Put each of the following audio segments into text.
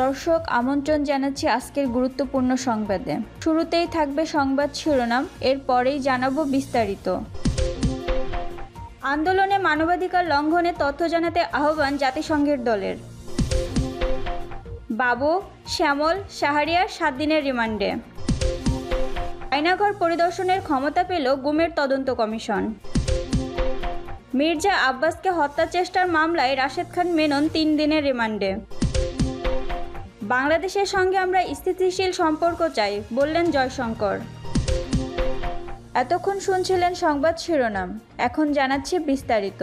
দর্শক, আমন্ত্রণ জানাচ্ছি আজকের গুরুত্বপূর্ণ সংবাদে। শুরুতেই থাকবে সংবাদ শিরোনাম, এরপরেই জানাব বিস্তারিত। আন্দোলনে মানবাধিকার লঙ্ঘনে তথ্য জানাতে আহ্বান জাতিসংঘের দলের। বাবু, শ্যামল শাহরিয়ার সাত দিনের রিমান্ডে। আয়নাঘর পরিদর্শনের ক্ষমতা পেল গুমের তদন্ত কমিশন। মির্জা আব্বাসকে হত্যা চেষ্টার মামলায় রাশেদ খান মেনন তিন দিনের রিমান্ডে। বাংলাদেশের সঙ্গে আমরা স্থিতিশীল সম্পর্ক চাই, বললেন জয়শঙ্কর। এতক্ষণ শুনছিলেন সংবাদ শিরোনাম, এখন জানাচ্ছি বিস্তারিত।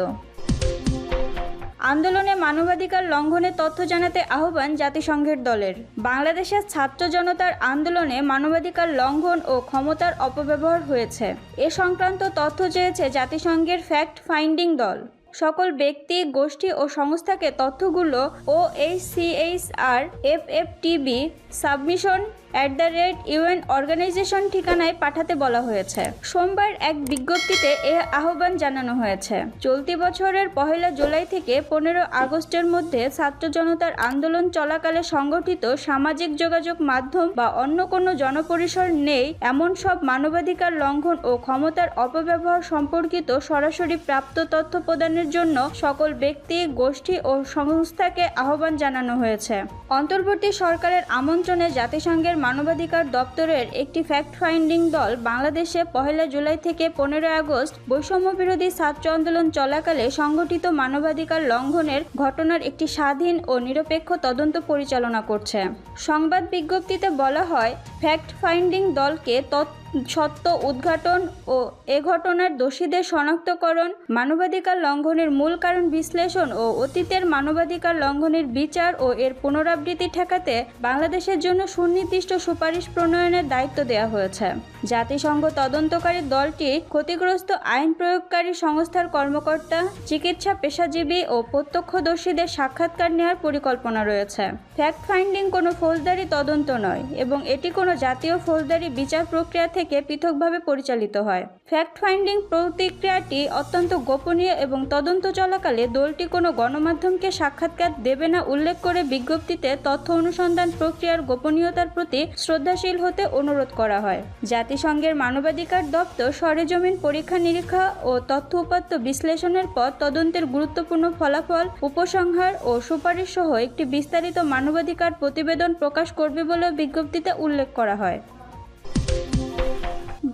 আন্দোলনে মানবাধিকার লঙ্ঘনের তথ্য জানাতে আহ্বান জাতিসংঘের দলের। বাংলাদেশের ছাত্র জনতার আন্দোলনে মানবাধিকার লঙ্ঘন ও ক্ষমতার অপব্যবহার হয়েছে। এ সংক্রান্ত তথ্য চেয়েছে জাতিসংঘের ফ্যাক্ট ফাইন্ডিং দল। সকল ব্যক্তি, গোষ্ঠী ও সংস্থাকে তথ্যগুলো O H CH R F F TB submission at the rate UN organization ঠিকানায় পাঠাতে বলা হয়েছে। সোমবার এক বিজ্ঞপ্তিতে এ আহ্বান জানানো হয়েছে। চলতি বছরের পহেলা জুলাই থেকে পনেরো আগস্টের মধ্যে ছাত্র জনতার আন্দোলন চলাকালে সংগঠিত সামাজিক যোগাযোগ মাধ্যম বা অন্য কোনো জনপরিসর নেই, এমন সব মানবাধিকার লঙ্ঘন ও ক্ষমতার অপব্যবহার সম্পর্কিত সরাসরি প্রাপ্ত তথ্য প্রদানের জন্য সকল ব্যক্তি, গোষ্ঠী ও সংস্থাকে আহ্বান জানানো হয়েছে। অন্তর্বর্তী সরকারের আমন্ত্রণে জাতিসংঘের মানবাধিকার দপ্তরের একটি ফ্যাক্ট ফাইন্ডিং দল বাংলাদেশে পহেলা জুলাই থেকে পনেরো আগস্ট বৈষম্য বিরোধী ছাত্র আন্দোলন চলাকালে সংগঠিত মানবাধিকার লঙ্ঘনের ঘটনার একটি স্বাধীন ও নিরপেক্ষ তদন্ত পরিচালনা করছে। সংবাদ বিজ্ঞপ্তিতে বলা হয় ফ্যাক্ট ফাইন্ডিং দলকে তথ্য সত্য উদ্ঘাটন ও এ ঘটনার দোষীদের শনাক্তকরণ, মানবাধিকার লঙ্ঘনের মূল কারণ বিশ্লেষণ ও অতীতের মানবাধিকার লঙ্ঘনের বিচার ও এর পুনরাবৃত্তি ঠেকাতে বাংলাদেশের জন্য সুনির্দিষ্ট সুপারিশ প্রণয়নের দায়িত্ব দেওয়া হয়েছে। জাতিসংঘ তদন্তকারী দলটি ক্ষতিগ্রস্ত আইন প্রয়োগকারী সংস্থার কর্মকর্তা, চিকিৎসা পেশাজীবী ও প্রত্যক্ষদর্শীদের সাক্ষাৎকার নেওয়ার পরিকল্পনা রয়েছে। ফ্যাক্ট ফাইন্ডিং কোনো ফৌজদারি তদন্ত নয় এবং এটি কোনো জাতীয় ফৌজদারি বিচার প্রক্রিয়া থেকে পৃথকভাবে পরিচালিত হয়। ফ্যাক্ট ফাইন্ডিং প্রতিক্রিয়াটি অত্যন্ত গোপনীয় এবং তদন্ত চলাকালে দলটি কোনো গণমাধ্যমকে সাক্ষাৎকার দেবে না উল্লেখ করে বিজ্ঞপ্তিতে তথ্য অনুসন্ধান প্রক্রিয়ার গোপনীয়তার প্রতি শ্রদ্ধাশীল হতে অনুরোধ করা হয়। জাতিসংঘের মানবাধিকার দপ্তর সরেজমিন পরীক্ষা নিরীক্ষা ও তথ্য উপাত্ত বিশ্লেষণের পর তদন্তের গুরুত্বপূর্ণ ফলাফল, উপসংহার ও সুপারিশ সহ একটি বিস্তারিত মানবাধিকার প্রতিবেদন প্রকাশ করবে বলেও বিজ্ঞপ্তিতে উল্লেখ করা হয়।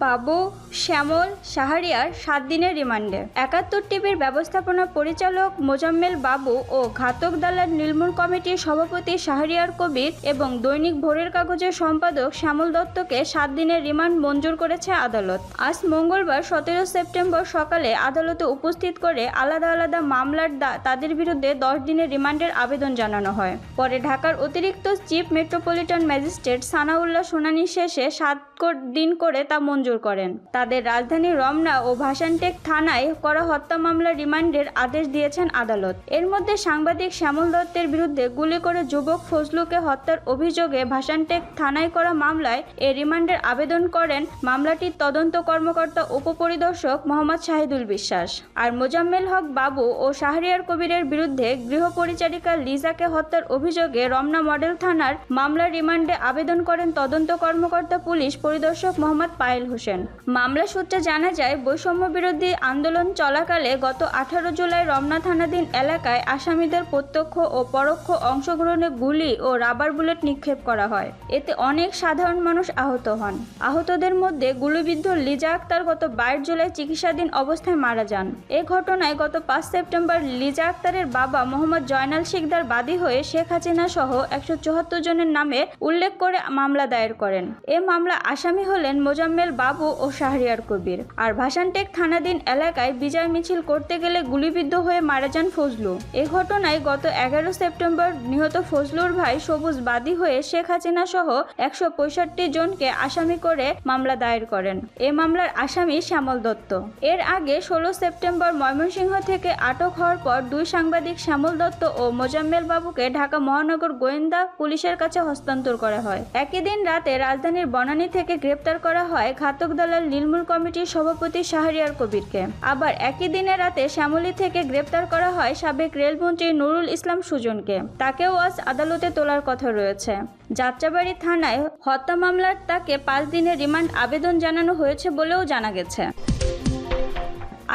বাবু শ্যামল শাহরিয়ার সাত দিনের রিমান্ডে। একাত্তর টিভির ব্যবস্থাপনা পরিচালক মোজাম্মেল বাবু ও ঘাতক দালাল নির্মূল কমিটির সভাপতি শাহরিয়ার কবির এবং দৈনিক ভোরের কাগজের সম্পাদক শ্যামল দত্তকে সাত দিনের রিমান্ড মঞ্জুর করেছে আদালত। আজ মঙ্গলবার সতেরো সেপ্টেম্বর সকালে আদালতে উপস্থিত করে আলাদা আলাদা মামলার তাদের বিরুদ্ধে দশ দিনের রিমান্ডের আবেদন জানানো হয়। পরে ঢাকার অতিরিক্ত চিফ মেট্রোপলিটন ম্যাজিস্ট্রেট সানাউল্লাহ শুনানি শেষে সাত দিন করে তা মঞ্জুর করেন। তাদের রাজধানী রমনা ও ভাসানটেক থানায় করা হত্যা মামলা রিমান্ডের আদেশ দিয়েছেন আদালত। এর মধ্যে সাংবাদিক শ্যামল দত্তের বিরুদ্ধে গুলি করে যুবক ফজলুকে হত্যার অভিযোগে ভাসানটেক থানায় করা মামলায় এ রিমান্ডের আবেদন করেন মামলাটির তদন্ত কর্মকর্তা উপপরিদর্শক মোহাম্মদ শাহিদুল বিশ্বাস। আর মোজাম্মেল হক বাবু ও শাহরিয়ার কবিরের বিরুদ্ধে গৃহপরিচারিকা লিজাকে হত্যার অভিযোগে রমনা মডেল থানার মামলা রিমান্ডে আবেদন করেন তদন্ত কর্মকর্তা পুলিশ পরিদর্শক মোহাম্মদ পায়েল হোসেন। মামলা সূত্রে জানা যায়, বৈষম্য বিরোধী আন্দোলন চলাকালে গত আঠারো জুলাই রমনা থানাধীন এলাকায় আসামিদের প্রত্যক্ষ ও পরোক্ষ অংশগ্রহণে গুলি ও রাবার বুলেট নিক্ষেপ করা হয়। এতে অনেক সাধারণ মানুষ আহত হন। আহতদের মধ্যে গুলিবিদ্ধ লিজা আক্তার গত বাইশ জুলাই চিকিৎসাধীন অবস্থায় মারা যান। এ ঘটনায় গত পাঁচ সেপ্টেম্বর লিজা আক্তারের বাবা মোহাম্মদ জয়নাল শিকদার বাদী হয়ে শেখ হাসিনা সহ একশো চুয়াত্তর জনের নামে উল্লেখ করে মামলা দায়ের করেন। এ মামলা আসামি হলেন মোজাম্মেল বাবু ও শাহরিয়ার কবির। আর ভাসানটেক থানাধীন এলাকায় বিজয় মিছিল করতে গেলে গুলিবিদ্ধ হয়ে মারা যান ফজলু। এ ঘটনায় গত এগারো সেপ্টেম্বর নিহত ফজলুর ভাই সবুজ বাদী হয়ে শেখ হাসিনা সহ একশো পঁয়ষট্টি জনকে আসামি করে মামলা দায়ের করেন। এ মামলার আসামি শ্যামল দত্ত। এর আগে ষোলো সেপ্টেম্বর ময়মনসিংহ থেকে আটক হওয়ার পর দুই সাংবাদিক শ্যামল দত্ত ও মোজাম্মেল বাবুকে ঢাকা মহানগর গোয়েন্দা পুলিশের কাছে হস্তান্তর করা হয়। একই দিন রাতে রাজধানীর বনানী থেকে গ্রেপ্তার করা হয় ঘাতক ঘাতক নির্মূল কমিটির সভাপতি শাহরিয়ার কবিরকে। আবার একই দিনে রাতে শ্যামলী থেকে গ্রেপ্তার করা হয় সাবেক রেলমন্ত্রী নুরুল ইসলাম সুজনকে। তাকেও আজ আদালতে তোলার কথা রয়েছে। যাত্রাবাড়ি থানায় হত্যা মামলার তাকে পাঁচ দিনের রিমান্ড আবেদন জানানো হয়েছে বলেও জানা গেছে।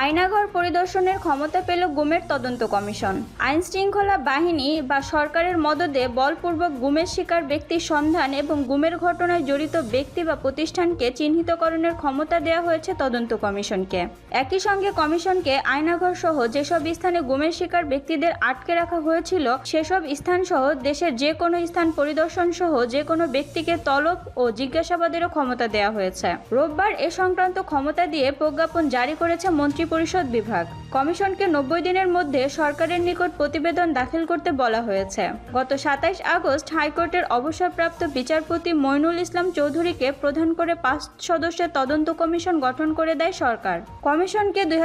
আয়নাঘর পরিদর্শনের ক্ষমতা পেল গুমের তদন্ত কমিশন। আইন শৃঙ্খলা বাহিনী বা সরকারের মদদে বলপূর্বক গুমের শিকার ব্যক্তির সন্ধান এবং গুমের ঘটনায় জড়িত ব্যক্তি বা প্রতিষ্ঠানকে চিহ্নিতকরণের ক্ষমতা দেওয়া হয়েছে তদন্ত কমিশনকে। একই সঙ্গে কমিশনকে আয়নাঘর সহ যেসব স্থানে গুমের শিকার ব্যক্তিদের আটকে রাখা হয়েছিল, সেসব স্থান সহ দেশের যে কোনো স্থান পরিদর্শন সহ যে কোনো ব্যক্তিকে তলব ও জিজ্ঞাসাবাদেরও ক্ষমতা দেওয়া হয়েছে। রোববার এ সংক্রান্ত ক্ষমতা দিয়ে প্রজ্ঞাপন জারি করেছে মন্ত্রিপরিষদ বিভাগ। কমিশনকে নব্বই দিনের মধ্যে সরকারের নিকট প্রতিবেদন দাখিল করতে বলা হয়েছে। গত সাতাইশ আগস্ট হাইকোর্টের অবসরপ্রাপ্ত বিচারপতি মইনুল ইসলাম চৌধুরীকে প্রধান করে পাঁচ সদস্যের তদন্ত কমিশন গঠন করে দেয় সরকার। কমিশনকে দুই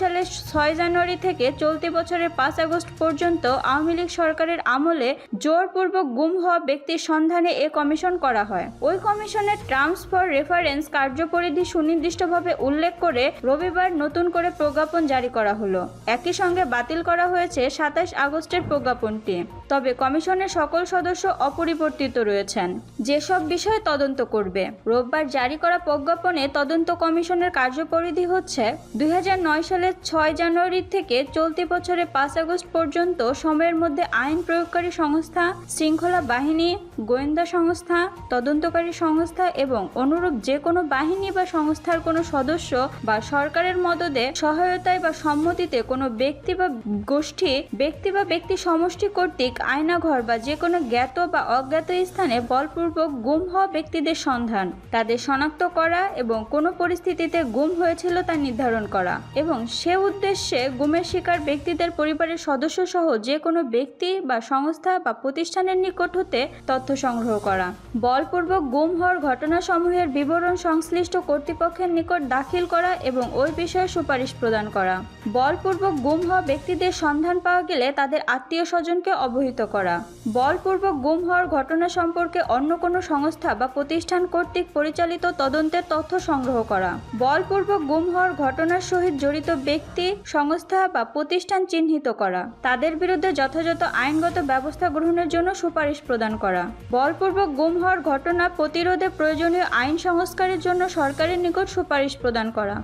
সালের ছয় জানুয়ারি থেকে চলতি বছরের পাঁচ আগস্ট পর্যন্ত আওয়ামী লীগ সরকারের আমলে জোরপূর্বক গুম হওয়া ব্যক্তির সন্ধানে এ কমিশন করা হয়। ওই কমিশনের টার্মস ফর রেফারেন্স কার্যপরিধি সুনির্দিষ্টভাবে উল্লেখ করে রবিবার নতুন করে প্রজ্ঞাপন জারি করা হলো। একই সঙ্গে বাতিল করা হয়েছে সাতাশ আগস্টের প্রজ্ঞাপনটি। তবে কমিশনের সকল সদস্য অপরিবর্তিত রয়েছেন। যেসব বিষয়ে তদন্ত করবে। রোববার জারি করা প্রজ্ঞাপনে তদন্ত কমিশনের কার্যপরিধি হচ্ছে দুই হাজার নয় সালের ছয় জানুয়ারি থেকে চলতি বছরের পাঁচ আগস্ট পর্যন্ত সময়ের মধ্যে আইন প্রয়োগকারী সংস্থা, শৃঙ্খলা বাহিনী, গোয়েন্দা সংস্থা, তদন্তকারী সংস্থা এবং অনুরূপ যে কোনো বাহিনী বা সংস্থার কোনো সদস্য বা সরকারের মদদে সহায়তায় বা সম্মতিতে কোনো ব্যক্তি বা গোষ্ঠী, ব্যক্তি বা ব্যক্তি সমষ্টি কর্তৃক আয়নাঘর বা যে কোনো জ্ঞাত বা অজ্ঞাত স্থানে বলপূর্বক গুম হওয়া ব্যক্তিদের সন্ধান, তাদের শনাক্ত করা এবং কোনো পরিস্থিতিতে গুম হয়েছিল তা নির্ধারণ করা এবং সে উদ্দেশ্যে গুমের শিকার ব্যক্তিদের পরিবারের সদস্য সহ যে কোনো ব্যক্তি বা সংস্থা বা প্রতিষ্ঠানের নিকট হতে তথ্য সংগ্রহ করা। বলপূর্বক গুম হওয়ার ঘটনাসমূহের বিবরণ সংশ্লিষ্ট কর্তৃপক্ষের নিকট দাখিল করা এবং ওই বিষয়ে সুপারিশ প্রদান করা। বলপূর্বক গুম হওয়া ব্যক্তিদের সন্ধান পাওয়া গেলে তাদের আত্মীয় স্বজনকে অবহিত করা। বলপূর্বক গুম হওয়ার ঘটনা সম্পর্কে অন্য কোনো সংস্থা বা প্রতিষ্ঠান কর্তৃক পরিচালিত তদন্তের তথ্য সংগ্রহ করা। বলপূর্বক গুম হওয়ার ঘটনার সহিত জড়িত ব্যক্তি, সংস্থা বা প্রতিষ্ঠান চিহ্নিত করা। তাদের বিরুদ্ধে যথাযথ আইনগত ব্যবস্থা গ্রহণের জন্য সুপারিশ প্রদান করা। বলপূর্বক গুম হওয়ার ঘটনা প্রতিরোধে প্রয়োজনীয় আইন সংস্কারের জন্য সরকারের নিকট সুপারিশ প্রদান করা।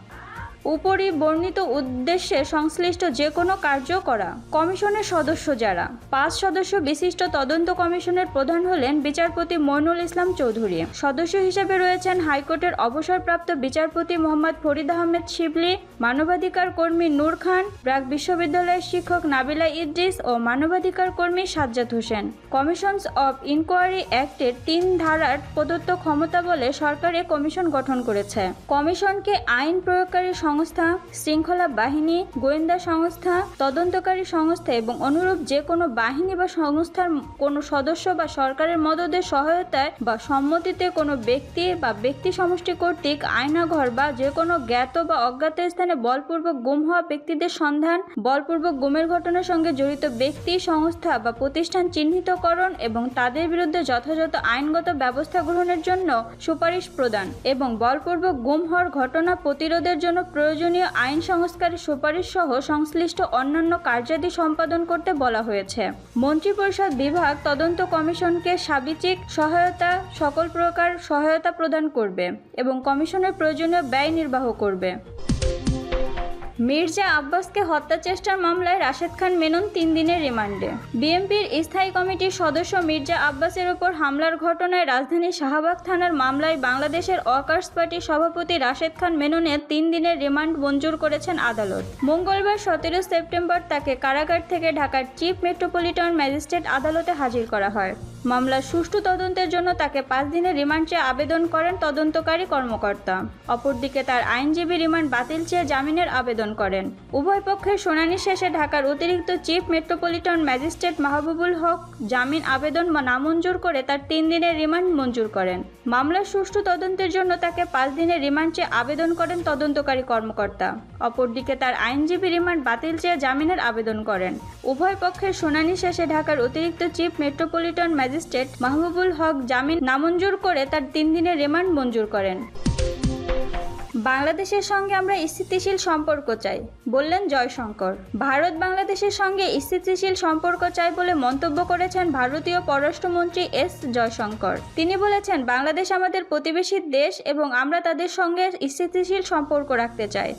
উপরি বর্ণিত উদ্দেশ্যে সংশ্লিষ্ট যে কোনো কার্য করা। কমিশনের সদস্য যারা? পাঁচ সদস্য বিশিষ্ট তদন্ত কমিশনের প্রধান হলেন বিচারপতি মইনুল ইসলাম চৌধুরী। সদস্য হিসেবে রয়েছেন হাইকোর্টের অবসরপ্রাপ্ত বিচারপতি মোহাম্মদ ফরিদ আহমেদ শিবলি, মানবাধিকার কর্মী নূর খান ব্র্যাক বিশ্ববিদ্যালয়ের শিক্ষক নাবিলা ইদ্রিস ও মানবাধিকার কর্মী Sajjad Hossain. Commissions of inquiry অ্যাক্টের তিন ধারার প্রদত্ত ক্ষমতা বলে সরকার এ কমিশন গঠন করেছে। কমিশনকে আইন প্রয়োগকারী সংস্থা, শৃঙ্খলা বাহিনী, গোয়েন্দা সংস্থা, তদন্তকারী সংস্থা এবং অনুরূপ যে কোনো বাহিনী বা সংস্থার কোনো সদস্য বা সরকারের মদদের সহায়তায় বা সম্মতিতে কোনো ব্যক্তি বা ব্যক্তি সমষ্টি কর্তৃক আয়নাঘর বা যে কোনো জ্ঞাত বা অজ্ঞাত স্থানে বলপূর্বক গুম হওয়া ব্যক্তিদের সন্ধান, বলপূর্বক গুমের ঘটনার সঙ্গে জড়িত ব্যক্তি, সংস্থা বা প্রতিষ্ঠান চিহ্নিতকরণ এবং তাদের বিরুদ্ধে যথাযথ আইনগত ব্যবস্থা গ্রহণের জন্য সুপারিশ প্রদান এবং বলপূর্বক গুম হওয়ার ঘটনা প্রতিরোধের জন্য প্রয়োজনীয় আইন সংস্কারের সুপারিশ সহ সংশ্লিষ্ট অন্যান্য কার্যাদি সম্পাদন করতে বলা হয়েছে। মন্ত্রিপরিষদ বিভাগ তদন্ত কমিশনকে সাবিচিক সহায়তা সকল প্রকার সহায়তা প্রদান করবে এবং কমিশনের প্রয়োজনীয় ব্যয় নির্বাহ করবে। মির্জা আব্বাসকে হত্যা চেষ্টার মামলায় রাশেদ খান মেনন তিন দিনের রিমান্ডে। বিএনপির স্থায়ী কমিটির সদস্য মির্জা আব্বাসের ওপর হামলার ঘটনায় রাজধানীর শাহবাগ থানার মামলায় বাংলাদেশের ওয়ার্কার্স পার্টির সভাপতি রাশেদ খান মেননের তিন দিনের রিমান্ড মঞ্জুর করেছেন আদালত। মঙ্গলবার সতেরো সেপ্টেম্বর তাকে কারাগার থেকে ঢাকার চিফ মেট্রোপলিটন ম্যাজিস্ট্রেট আদালতে হাজির করা হয়। মামলার সুষ্ঠু তদন্তের জন্য তাকে পাঁচ দিনের রিমান্ড চেয়ে আবেদন করেন তদন্তকারী কর্মকর্তা। অপরদিকে তার আইনজীবী রিমান্ড বাতিল চেয়ে জামিনের আবেদন করেন। উভয় পক্ষের শুনানি শেষে ঢাকার অতিরিক্ত chief metropolitan magistrate Mahbubul Haque জামিন আবেদন নামঞ্জুর করে তার তিন দিনের রিমান্ড মঞ্জুর করেন। মামলার সুষ্ঠু তদন্তের জন্য তাকে পাঁচ দিনের রিমান্ড চেয়ে আবেদন করেন তদন্তকারী কর্মকর্তা। অপরদিকে তার আইনজীবী রিমান্ড বাতিল চেয়ে জামিনের আবেদন করেন। উভয় পক্ষের শুনানি শেষে ঢাকার অতিরিক্ত chief metropolitan magistrate Mahbubul Haque জামিন নামঞ্জুর করে তার তিন দিনের রিমান্ড মঞ্জুর করেন। বাংলাদেশের সঙ্গে আমরা স্থিতিশীল সম্পর্ক চাই, বললেন জয়শঙ্কর। ভারত বাংলাদেশের সঙ্গে স্থিতিশীল সম্পর্ক চাই বলে মন্তব্য করেছেন ভারতীয় পররাষ্ট্রমন্ত্রী এস জয়শঙ্কর। তিনি বলেছেন, বাংলাদেশ আমাদের প্রতিবেশী দেশ এবং আমরা তাদের সঙ্গে স্থিতিশীল সম্পর্ক রাখতে চাই।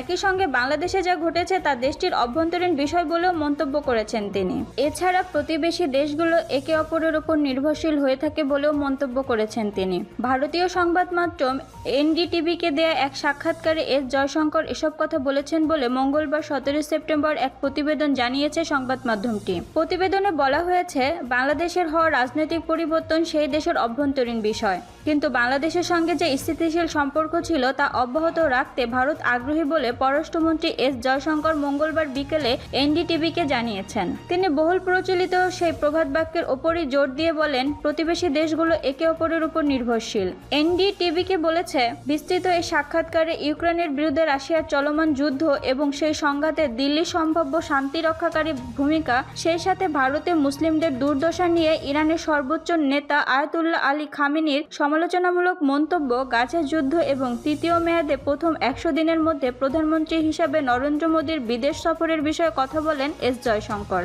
একই সঙ্গে বাংলাদেশে যা ঘটেছে তা দেশটির অভ্যন্তরীণ বিষয় বলেও মন্তব্য করেছেন তিনি। এছাড়া প্রতিবেশী দেশগুলো একে অপরের উপর নির্ভরশীল হয়ে থাকে বলেও মন্তব্য করেছেন তিনি। ভারতীয় সংবাদ মাধ্যম এনডিটিভিকে দেয়া এক সাক্ষাৎকারে এস জয়শঙ্কর এসব কথা বলেছেন বলে মঙ্গলবার সতেরো সেপ্টেম্বর এক প্রতিবেদন জানিয়েছে সংবাদ মাধ্যমটি। প্রতিবেদনে বলা হয়েছে, বাংলাদেশের হওয়া রাজনৈতিক পরিবর্তন সেই দেশের অভ্যন্তরীণ বিষয়। কিন্তু বাংলাদেশের সঙ্গে যে স্থিতিশীল সম্পর্ক ছিল তা অব্যাহত রাখতে ভারত আগ্রহী বলে পররাষ্ট্রমন্ত্রী এস জয়শঙ্কর মঙ্গলবার বিকেলে এনডিটিভিকে জানিয়েছেন। তিনি বহুল প্রচলিত সেই প্রভাত বাক্যের ওপরই জোর দিয়ে বলেন, প্রতিবেশী দেশগুলো একে অপরের উপর নির্ভরশীল। এনডিটিভিকে বলেছে, বিস্তৃত এই সাক্ষাৎকারে ইউক্রেনের বিরুদ্ধে রাশিয়ার চলমান যুদ্ধ এবং সেই সংঘাতে দিল্লি সম্ভাব্য শান্তি রক্ষাকারী ভূমিকা, সেই সাথে ভারতে মুসলিমদের দুর্দশা নিয়ে ইরানের সর্বোচ্চ নেতা আয়াতুল্লাহ আলী খামেনির সমালোচনামূলক মন্তব্য গাছের যুদ্ধ এবং তৃতীয় মেয়াদে প্রথম একশো দিনের মধ্যে প্রধানমন্ত্রী হিসাবে নরেন্দ্র মোদীর বিদেশ সফরের বিষয়ে কথা বলেন এস জয়শঙ্কর।